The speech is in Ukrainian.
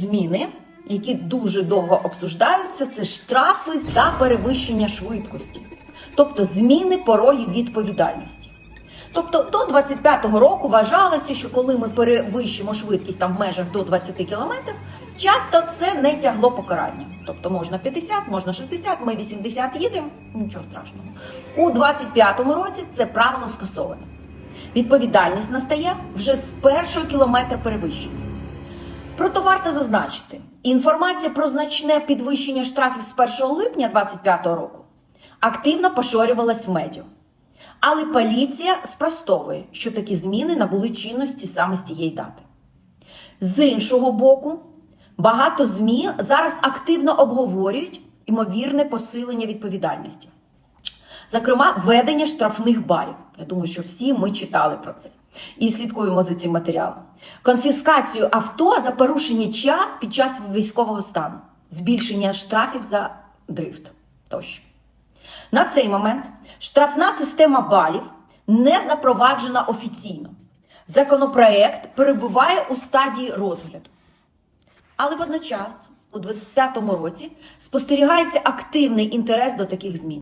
Зміни, які дуже довго обсуждаються, це штрафи за перевищення швидкості, тобто зміни порогів відповідальності. Тобто до 25-го року вважалося, що коли ми перевищимо швидкість там в межах до 20 км, часто це не тягло покарання. Тобто можна 50, можна 60, ми 80 їдемо, нічого страшного. У 25-му році це правило скасоване. Відповідальність настає вже з першого кілометра перевищення. Проте варто зазначити, інформація про значне підвищення штрафів з 1 липня 2025 року активно поширювалась в медіа. Але поліція спростовує, що такі зміни набули чинності саме з цієї дати. З іншого боку, багато ЗМІ зараз активно обговорюють ймовірне посилення відповідальності. Зокрема, введення штрафних балів. Я думаю, що всі ми читали про це і слідкуємо за цим матеріалом. Конфіскацію авто за порушення час під час військового стану, збільшення штрафів за дрифт тощо. На цей момент штрафна система балів не запроваджена офіційно. Законопроект перебуває у стадії розгляду. Але водночас, у 2025 році, спостерігається активний інтерес до таких змін.